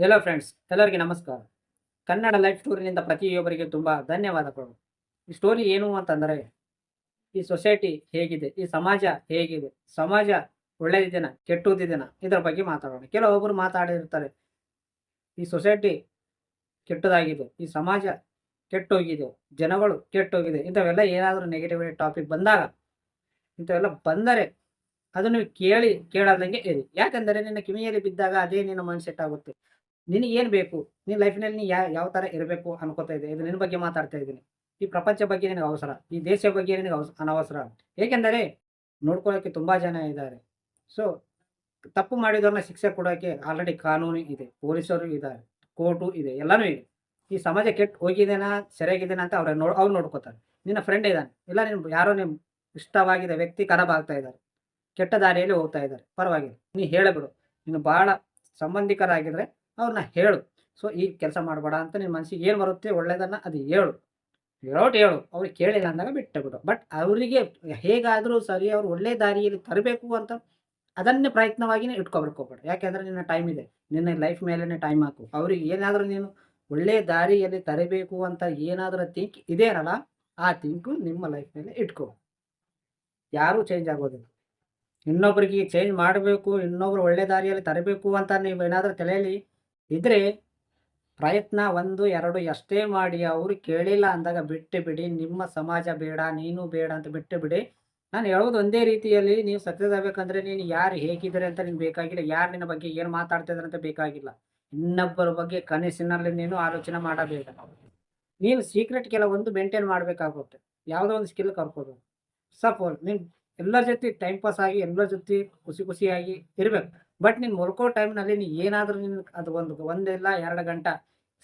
Hello friends ಎಲ್ಲರಿಗೆ ನಮಸ್ಕಾರ. Kannada life ಸ್ಟೋರಿನಿಂದ ಪ್ರತಿಯೊಬ್ಬರಿಗೆ ತುಂಬ ಧನ್ಯವಾದಗಳು. ಈ ಸ್ಟೋರಿ ಏನು ಅಂತಂದರೆ, ಈ ಸೊಸೈಟಿ ಹೇಗಿದೆ, ಈ ಸಮಾಜ ಹೇಗಿದೆ, ಸಮಾಜ ಒಳ್ಳೆಯದಿದೆನ ಕೆಟ್ಟುದಿದೆನ ಇದರ ಬಗ್ಗೆ ಮಾತಾಡೋಣ. ಕೆಲವೊಬ್ಬರು ಮಾತಾಡಿರ್ತಾರೆ, ಈ ಸೊಸೈಟಿ ಕೆಟ್ಟದಾಗಿದೆ, ಈ ಸಮಾಜ ಕೆಟ್ಟೋಗಿದೆ, ಜನಗಳು ಕೆಟ್ಟೋಗಿದೆ, ಇಂಥವೆಲ್ಲ ಏನಾದರೂ ನೆಗೆಟಿವ್ ಟಾಪಿಕ್ ಬಂದಾಗ, ಇಂಥವೆಲ್ಲ ಬಂದರೆ ಅದನ್ನು ಕೇಳಿ ಕೇಳದಂಗೆ ಇರಿ. ಯಾಕಂದರೆ ನಿನ್ನ ಕಿವಿಯಲ್ಲಿ ಬಿದ್ದಾಗ ಅದೇ ನಿನ್ನ ಮೈಂಡ್ ಸೆಟ್ ಆಗುತ್ತೆ. ನಿನಗೆ ಏನು ಬೇಕು? ನಿನ್ನ ಲೈಫ್ನಲ್ಲಿ ನೀ ಯಾ, ಯಾವ ಥರ ಇರಬೇಕು ಅನ್ಕೋತಾ ಇದೆ ಇದು ನಿನ್ನ ಬಗ್ಗೆ ಮಾತಾಡ್ತಾ ಇದ್ದೀನಿ. ಈ ಪ್ರಪಂಚ ಬಗ್ಗೆ ನಿನಗೆ ಅವಸರ. ಈ ದೇಶ ಬಗ್ಗೆ ನಿನಗೆ ಅವಸ, ಅನವಸರ. ಏಕೆಂದರೆ ನೋಡ್ಕೊಳ್ಳೋಕ್ಕೆ ತುಂಬ ಜನ ಇದ್ದಾರೆ. ಸೊ ತಪ್ಪು ಮಾಡಿದವ್ರನ್ನ ಶಿಕ್ಷೆ ಕೊಡೋಕ್ಕೆ ಆಲ್ರೆಡಿ ಕಾನೂನು ಇದೆ. ಪೊಲೀಸರು ಇದ್ದಾರೆ. ಕೋರ್ಟು ಇದೆ. ಎಲ್ಲನೂ ಇದೆ. ಈ ಸಮಾಜ ಕೆಟ್ಟು ಹೋಗಿದ್ದೇನಾ ಸರಿಯಾಗಿದ್ದೇನಾ ಅಂತ ಅವ್ರ ನೋಡ್, ಅವ್ರು ನೋಡ್ಕೋತಾರೆ. ನಿನ್ನ ಫ್ರೆಂಡ್ ಇದ್ದಾನೆ. ಇಲ್ಲ ನಿಮ್ಮ ಯಾರೋ ನಿಮ್ಮ ಇಷ್ಟವಾಗಿದೆ ವ್ಯಕ್ತಿ ಖರಾಬ್ ಆಗ್ತಾ ಇದ್ದಾರೆ. ಕೆಟ್ಟ ದಾರಿಯಲ್ಲಿ ಹೋಗ್ತಾ ಇದ್ದಾರೆ. ಪರವಾಗಿಲ್ಲ. ನೀ ಹೇಳಬಿಡು ನೀನು ಭಾಳ ಸಂಬಂಧಿಕರಾಗಿದ್ರೆ ಅವ್ರನ್ನ ಹೇಳು. ಸೊ ಈ ಕೆಲಸ ಮಾಡಬೇಡ ಅಂತ ನಿನ್ನ ಮನಸ್ಸಿಗೆ ಏನು ಬರುತ್ತೆ ಒಳ್ಳೆಯದನ್ನು ಅದು ಹೇಳು. ಹೇಳೋಟ್ ಹೇಳು. ಅವ್ರಿಗೆ ಕೇಳಿಲ್ಲ ಅಂದಾಗ ಬಿಟ್ಟು ಬಿಡು ಬಟ್ ಅವರಿಗೆ ಹೇಗಾದರೂ ಸರಿ ಅವ್ರು ಒಳ್ಳೆ ದಾರಿಯಲ್ಲಿ ತರಬೇಕು ಅಂತ ಅದನ್ನೇ ಪ್ರಯತ್ನವಾಗಿಯೇ ಇಟ್ಕೊಬೇಕು ಹೋಗ್ಬೇಡ ಯಾಕೆಂದರೆ ನಿನ್ನ ಟೈಮ್ ಇದೆ. ನಿನ್ನ ಲೈಫ್ ಮೇಲೇ ಟೈಮ್ ಹಾಕು. ಅವ್ರಿಗೆ ಏನಾದರೂ ನೀನು ಒಳ್ಳೆ ದಾರಿಯಲ್ಲಿ ತರಬೇಕು ಅಂತ ಏನಾದರೂ ಥಿಂಕ್ ಇದೇನಲ್ಲ ಆ ಥಿಂಕು ನಿಮ್ಮ ಲೈಫ್ ಮೇಲೆ ಇಟ್ಕೋ. ಯಾರೂ ಚೇಂಜ್ ಆಗೋದಿಲ್ಲ. ಇನ್ನೊಬ್ರಿಗೆ ಚೇಂಜ್ ಮಾಡಬೇಕು, ಇನ್ನೊಬ್ರು ಒಳ್ಳೆ ದಾರಿಯಲ್ಲಿ ತರಬೇಕು ಅಂತ ನೀವು ಏನಾದರೂ ತಲೆಯಲ್ಲಿ ಇದ್ದರೆ ಪ್ರಯತ್ನ ಒಂದು, ಎರಡು ಎಷ್ಟೇ ಮಾಡಿ ಅವರು ಕೇಳಿಲ್ಲ ಅಂದಾಗ ಬಿಟ್ಟು ಬಿಡಿ, ನಿಮ್ಮ ಸಮಾಜ ಬೇಡ, ನೀನು ಬೇಡ ಅಂತ ಬಿಟ್ಟು ಬಿಡಿ. ನಾನು ಹೇಳೋದು ಒಂದೇ ರೀತಿಯಲ್ಲಿ, ನೀವು ಸಕ್ಸಸ್ ನೀನು ಯಾರು ಹೇಗಿದ್ದಾರೆ ಅಂತ ನಿನ್ಗೆ ಬೇಕಾಗಿಲ್ಲ, ಯಾರು ನಿನ್ನ ಬಗ್ಗೆ ಏನು ಮಾತಾಡ್ತಿದ್ದಾರೆ ಅಂತ ಬೇಕಾಗಿಲ್ಲ. ಇನ್ನೊಬ್ಬರ ಬಗ್ಗೆ ಕನಸಿನಲ್ಲಿ ನೀನು ಆಲೋಚನೆ ಮಾಡಬೇಡ. ನೀನು ಸೀಕ್ರೆಟ್ ಕೆಲವೊಂದು ಮೇಂಟೈನ್ ಮಾಡಬೇಕಾಗುತ್ತೆ. ಯಾವುದೋ ಒಂದು ಸ್ಕಿಲ್ ಕರ್ಕೋದು ಸಪೋಸ್ ನೀನು ಎಲ್ಲರ ಜೊತೆ ಟೈಮ್ ಪಾಸ್ ಆಗಿ, ಎಲ್ಲರ ಜೊತೆ ಖುಷಿ ಖುಷಿಯಾಗಿ ಇರಬೇಕು. ಬಟ್ ನೀನು ಮಲ್ಕೋ ಟೈಮ್ನಲ್ಲಿ ನೀನು ಏನಾದರೂ ನಿನ್ನ ಅದು ಒಂದು ಒಂದಿಲ್ಲ ಎರಡು ಗಂಟೆ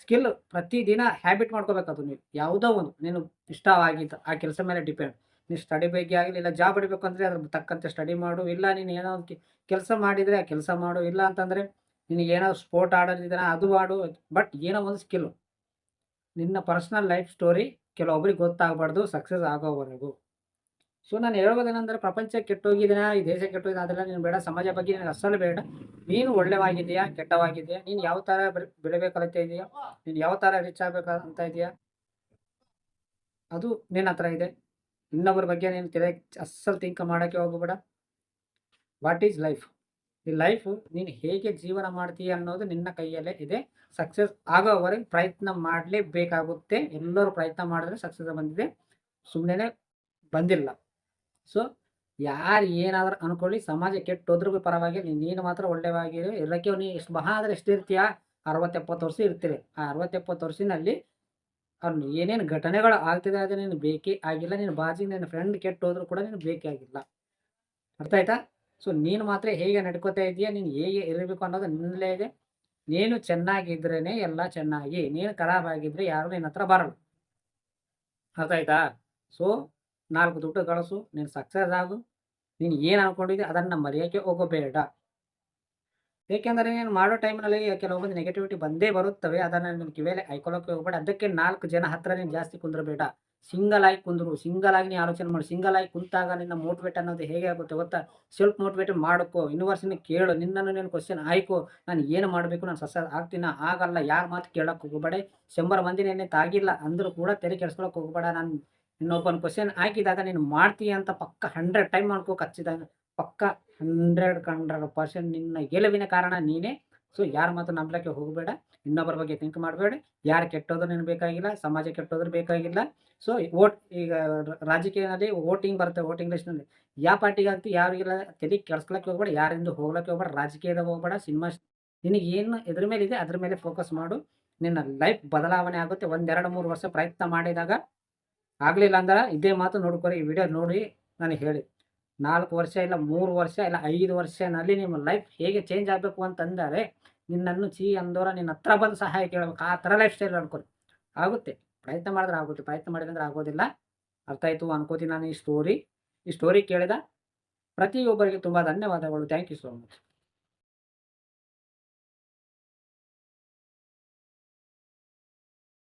ಸ್ಕಿಲ್ ಪ್ರತಿದಿನ ಹ್ಯಾಬಿಟ್ ಮಾಡ್ಕೋಬೇಕು ಅದು ನೀವು ಯಾವುದೋ ಒಂದು ನೀನು ಇಷ್ಟವಾಗಿದ್ದು ಆ ಕೆಲಸ ಮೇಲೆ ಡಿಪೆಂಡ್ ನೀನು ಸ್ಟಡಿ ಬಗ್ಗೆ ಆಗಲಿ ಇಲ್ಲ ಜಾಬ್ ಹೊಡಿಬೇಕು ಅಂದರೆ ಅದ್ರ ತಕ್ಕಂತೆ ಸ್ಟಡಿ ಮಾಡು. ಇಲ್ಲ ನೀನು ಏನೋ ಒಂದು ಕೆಲಸ ಮಾಡಿದರೆ ಆ ಕೆಲಸ ಮಾಡು. ಇಲ್ಲ ಅಂತಂದರೆ ನಿನಗೆ ಏನೋ ಸ್ಪೋರ್ಟ್ ಆಡೋದಿದ್ರೆ ಅದು ಆಡು ಬಟ್ ಏನೋ ಒಂದು ಸ್ಕಿಲ್ಲು ನಿನ್ನ ಪರ್ಸ್ನಲ್ ಲೈಫ್ ಸ್ಟೋರಿ ಕೆಲವೊಬ್ರಿಗೆ ಗೊತ್ತಾಗಬಾರ್ದು. ಸಕ್ಸಸ್ ಆಗೋವರೆಗೂ. ಸೊ ನಾನು ಹೇಳೋದೇನೆಂದರೆ ಪ್ರಪಂಚ ಕೆಟ್ಟೋಗಿದ್ದೀನ ಈ ದೇಶ ಕೆಟ್ಟೋಗಿದೆ ಅದೆಲ್ಲ ನೀನು ಬೇಡ. ಸಮಾಜ ಬಗ್ಗೆ ನಿನಗೆ ಅಸಲು ಬೇಡ. ನೀನು ಒಳ್ಳೆವಾಗಿದೆಯಾ, ಕೆಟ್ಟವಾಗಿದೆಯಾ, ನೀನು ಯಾವ ಥರ ಬೆಳೆ ಬೆಳಿಬೇಕಂತ ಇದೆಯಾ, ನೀನು ಯಾವ ಥರ ರಿಚ್ ಆಗಬೇಕಂತ ಇದೆಯಾ? ಅದು ನಿನ್ನ ಹತ್ರ ಇದೆ. ಇನ್ನೊಬ್ಬರ ಬಗ್ಗೆ ನೀನು ತಲೆ ಅಸಲ್ ತಿಂಕ ಮಾಡೋಕ್ಕೆ ಹೋಗಬೇಡ. ವಾಟ್ ಈಸ್ ಲೈಫ್ ಈ ಲೈಫ್ ನೀನು ಹೇಗೆ ಜೀವನ ಮಾಡ್ತೀಯ ಅನ್ನೋದು ನಿನ್ನ ಕೈಯಲ್ಲೇ ಇದೆ. ಸಕ್ಸಸ್ ಆಗೋವರೆಗೆ ಪ್ರಯತ್ನ ಮಾಡಲೇಬೇಕಾಗುತ್ತೆ. ಎಲ್ಲರೂ ಪ್ರಯತ್ನ ಮಾಡಿದ್ರೆ ಸಕ್ಸಸ್ ಬಂದಿದೆ. ಸುಮ್ಮನೆ ಬಂದಿಲ್ಲ. ಸೊ ಯಾರು ಏನಾದರೂ ಅನ್ಕೊಳ್ಳಿ, ಸಮಾಜ ಕೆಟ್ಟೋದ್ರೂ ಪರವಾಗಿ ನೀನು ಮಾತ್ರ ಒಳ್ಳೆಯವಾಗಿರು ಇರೋಕ್ಕೆ ನೀ ಎಷ್ಟು ಮಹಾ ಆದರೆ ಎಷ್ಟು ಇರ್ತೀಯ? ಅರವತ್ತೆಪ್ಪತ್ತು ವರ್ಷ ಇರ್ತೀರಿ. ಆ ಅರವತ್ತು ಎಪ್ಪತ್ತು ವರ್ಷದಲ್ಲಿ ಅವ್ನು ಏನೇನು ಘಟನೆಗಳು ಆಗ್ತಿದೆ ಅದು ನೀನು ಬೇಕೇ ಆಗಿಲ್ಲ, ನೀನು ಬಾಜಿ ನಿನ್ನ ಫ್ರೆಂಡ್ ಕೆಟ್ಟೋದ್ರೂ ಕೂಡ ನೀನು ಬೇಕೇ ಆಗಿಲ್ಲ. ಅರ್ಥ ಆಯ್ತಾ? ಸೊ ನೀನು ಮಾತ್ರ ಹೇಗೆ ನಡ್ಕೋತಾ ಇದೆಯಾ ನೀನು ಹೇಗೆ ಇರಬೇಕು ಅನ್ನೋದು ನಿನ್ನಲ್ಲೇ ಇದೆ. ನೀನು ಚೆನ್ನಾಗಿದ್ರೇ ಎಲ್ಲ ಚೆನ್ನಾಗಿ, ನೀನು ಖರಾಬ್ ಆಗಿದ್ರೆ ಯಾರು ನಿನ್ನ ಹತ್ರ ಬರಲ್ಲ. ಅರ್ಥ ಆಯ್ತಾ? ಸೊ ನಾಲ್ಕು ದುಡ್ಡು ಗಳಿಸು ನೀನು ಸಕ್ಸಸ್ ಆಗು. ನೀನು ಏನು ಅನ್ಕೊಂಡಿದ್ದೆ ಅದನ್ನು ಮರೆಯೋಕ್ಕೆ ಹೋಗಬೇಡ. ಏಕೆಂದರೆ ನೀನು ಮಾಡೋ ಟೈಮ್ನಲ್ಲಿ ಕೆಲವೊಂದು ನೆಗೆಟಿವಿಟಿ ಬಂದೇ ಬರುತ್ತವೆ, ಅದನ್ನು ನೀನು ಕಿವಿಯಲ್ಲಿ ಹಾಯ್ಕೊಳ್ಳೋಕೆ ಹೋಗಬೇಡ. ಅದಕ್ಕೆ ನಾಲ್ಕು ಜನ ಹತ್ರ ನೀನು ಜಾಸ್ತಿ ಕುಂದ್ರಬೇಡ. ಸಿಂಗಲ್ ಆಗಿ ಕುಂದ್ರು, ಸಿಂಗಲ್ ಆಗಿ ನೀನು ಆಲೋಚನೆ ಮಾಡು. ಸಿಂಗಲ್ ಆಗಿ ಕುಂತಾಗ ನಿನ್ನ ಮೋಟಿವೇಟ್ ಅನ್ನೋದು ಹೇಗೆ ಆಗುತ್ತೆ ಗೊತ್ತಾ? ಸೆಲ್ಫ್ ಮೋಟಿವೇಟ್ ಮಾಡ್ಕೋ ಯೂನಿವರ್ಸಿನ ಕೇಳು, ನಿನ್ನನ್ನು ನೀನು ಕ್ವಶನ್ ಆಯ್ಕೋ ನಾನು ಏನು ಮಾಡಬೇಕು, ನಾನು ಸಕ್ಸಸ್ ಆಗ್ತೀನ? ಆಗಲ್ಲ, ಯಾರು ಮಾತು ಕೇಳೋಕೆ ಹೋಗಬೇಡ. ಶಂಬರ್ ಮಂದಿ ನೆನ್ನೆ ತಾಗಿಲ್ಲ, ಅಂದರೂ ಕೂಡ ತೆರೆ ಕೆಡ್ಸ್ಕೊಳಕ್ಕೆ ಹೋಗಬೇಡ. ನಾನು ಇನ್ನೊಬ್ಬನ ಕ್ವಶನ್ ಹಾಕಿದಾಗ ನೀನು ಮಾಡ್ತೀಯ ಅಂತ ಪಕ್ಕ ಹಂಡ್ರೆಡ್ ಟೈಮ್ ಮಾಡ್ಕೋ ಖಚಿತ ಪಕ್ಕ ಹಂಡ್ರೆಡ್ ಹಂಡ್ರೆಡ್ ಪರ್ಸೆಂಟ್ ನಿನ್ನ ಗೆಲುವಿನ ಕಾರಣ ನೀನೇ. ಸೊ ಯಾರ ಮಾತು ನಂಬಲಕ್ಕೆ ಹೋಗಬೇಡ. ಇನ್ನೊಬ್ಬರ ಬಗ್ಗೆ ಥಿಂಕ್ ಮಾಡಬೇಡ. ಯಾರು ಕೆಟ್ಟೋದ್ರು ನೀನು ಬೇಕಾಗಿಲ್ಲ, ಸಮಾಜ ಕೆಟ್ಟೋದ್ರು ಬೇಕಾಗಿಲ್ಲ. ಸೊ ವೋಟ್ ಈಗ ರಾಜಕೀಯದಲ್ಲಿ ವೋಟಿಂಗ್ ಬರುತ್ತೆ ವೋಟಿಂಗ್ ಲಿಸ್ಟ್ನಲ್ಲಿ ಯಾವ ಪಾರ್ಟಿಗೆ ಆಗ್ತಿ ಯಾರಿಗೆಲ್ಲ ತಲೆ ಕೆಡ್ಸ್ಕೊಳಕ್ಕೆ ಹೋಗ್ಬೇಡ, ಯಾರಿಂದ ಹೋಗ್ಲಕ್ಕೆ ಹೋಗ್ಬೇಡ ರಾಜಕೀಯದಾಗ ಹೋಗ್ಬೇಡ, ಸಿನಿಮಾ ನಿನಗೆ ಏನು ಇದ್ರ ಮೇಲೆ ಇದೆ, ಅದ್ರ ಮೇಲೆ ಫೋಕಸ್ ಮಾಡು. ನಿನ್ನ ಲೈಫ್ ಬದಲಾವಣೆ ಆಗುತ್ತೆ. ಒಂದೆರಡು ಮೂರು ವರ್ಷ ಪ್ರಯತ್ನ ಮಾಡಿದಾಗ ಆಗಲಿಲ್ಲ ಅಂದ್ರೆ ಇದೇ ಮಾತು ನೋಡ್ಕೊರಿ, ಈ ವಿಡಿಯೋ ನೋಡಿ ನನಗೆ ಹೇಳಿ. ನಾಲ್ಕು ವರ್ಷ ಇಲ್ಲ, ಮೂರು ವರ್ಷ ಇಲ್ಲ, ಐದು ವರ್ಷನಲ್ಲಿ ನಿಮ್ಮ ಲೈಫ್ ಹೇಗೆ ಚೇಂಜ್ ಆಗಬೇಕು ಅಂತಂದರೆ, ನಿನ್ನನ್ನು ಚೀ ಅಂದೋರ ನಿನ್ನ ಹತ್ರ ಬಂದು ಸಹಾಯ ಕೇಳಬೇಕು. ಆ ಥರ ಲೈಫ್ ಸ್ಟೈಲ್ ನೋಡ್ಕೊರಿ. ಆಗುತ್ತೆ. ಪ್ರಯತ್ನ ಮಾಡಿದ್ರೆ ಆಗುತ್ತೆ. ಪ್ರಯತ್ನ ಮಾಡಿದ್ರೆ ಆಗೋದಿಲ್ಲ. ಅರ್ಥ ಆಯಿತು ಅನ್ಕೋತೀನಿ ನಾನು ಈ ಸ್ಟೋರಿ ಈ ಸ್ಟೋರಿ ಕೇಳಿದ ಪ್ರತಿಯೊಬ್ಬರಿಗೆ ತುಂಬ ಧನ್ಯವಾದಗಳು. Thank you so much